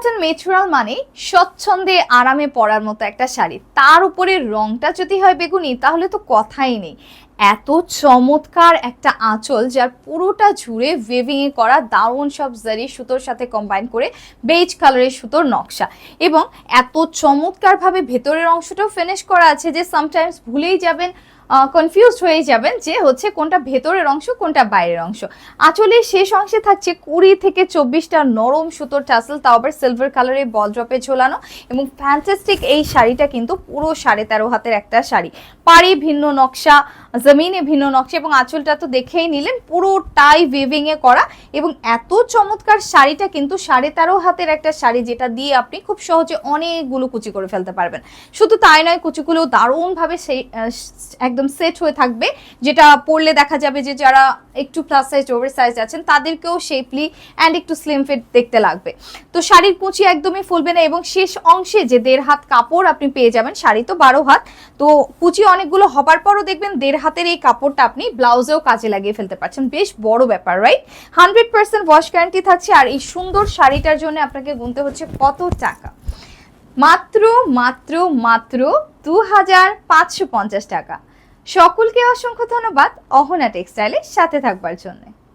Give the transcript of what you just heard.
কাতান মেচুরাল মানে স্বচ্ছন্দে আরামে পরার মতো একটা শাড়ি। তার উপরে রংটা যদি হয় বেগুনি, তাহলে তো কথাই নেই। এত চমৎকার একটা আঁচল যার পুরোটা জুড়ে ওয়েভিং এ করা দারুণ সব জারি সুতোর সাথে কম্বাইন করে বেজ কালারের সুতোর নকশা। এবং এত চমৎকারভাবে ভেতরের অংশটাও ফিনিশ করা আছে যে সামটাইমস ভুলেই যাবেন কনফিউজড হয়ে যাবেন যে হচ্ছে কোনটা ভেতরের অংশ, কোনটা বাইরের অংশ। আঁচলের শেষ অংশে থাকছে কুড়ি থেকে চব্বিশটা নরম সুতোর টাসেল তাও আবার সিলভার কালারের বল ড্রপে ঝোলানো। এবং ফ্যান্টাস্টিক এই শাড়িটা কিন্তু পুরো সাড়ে তেরো হাতের একটা শাড়ি। পাড়ি ভিন্ন নকশা জমিনে ভিন্ন নকশা এবং আঁচলটা তো দেখেই নিলেন, পুরোটাই উইভিং এ করা এবং এত চমৎকার শাড়িটা কিন্তু সাড়ে তেরো হাতের একটা শাড়ি যেটা দিয়ে আপনি খুব সহজে অনেকগুলো কুচি করে ফেলতে পারবেন। শুধু তাই নয় কুচিগুলো দারুণভাবে সেই একদম সেট হয়ে থাকবে, যেটা পরলে দেখা যাবে যে যারা একটু প্লাস সাইজ ওভার সাইজ আছেন, তাদেরকেও শেপলি অ্যান্ড একটু স্লিম ফিট দেখতে লাগবে। তো শাড়ির কুচি একদমই ফুলবে না এবং শেষ অংশে যে দেড় হাত কাপড় আপনি পেয়ে যাবেন, শাড়ি তো বারো হাত, তো কুচি অনেকগুলো হবার পরও দেখবেন দেড় হাতের এই কাপড়টা আপনি ব্লাউজেও কাজে লাগিয়ে ফেলতে পারছেন। বেশ বড় ব্যাপার right hundred percent wash guarantee থাকছে আর এই সুন্দর শাড়িটার জন্য আপনাকে গুনতে হচ্ছে কত টাকা? মাত্র মাত্র মাত্র দু হাজার পাঁচশো পঞ্চাশ টাকা। সকলকে অসংখ্য ধন্যবাদ। অহনা টেক্সটাইলের সাথে থাকবার জন্য।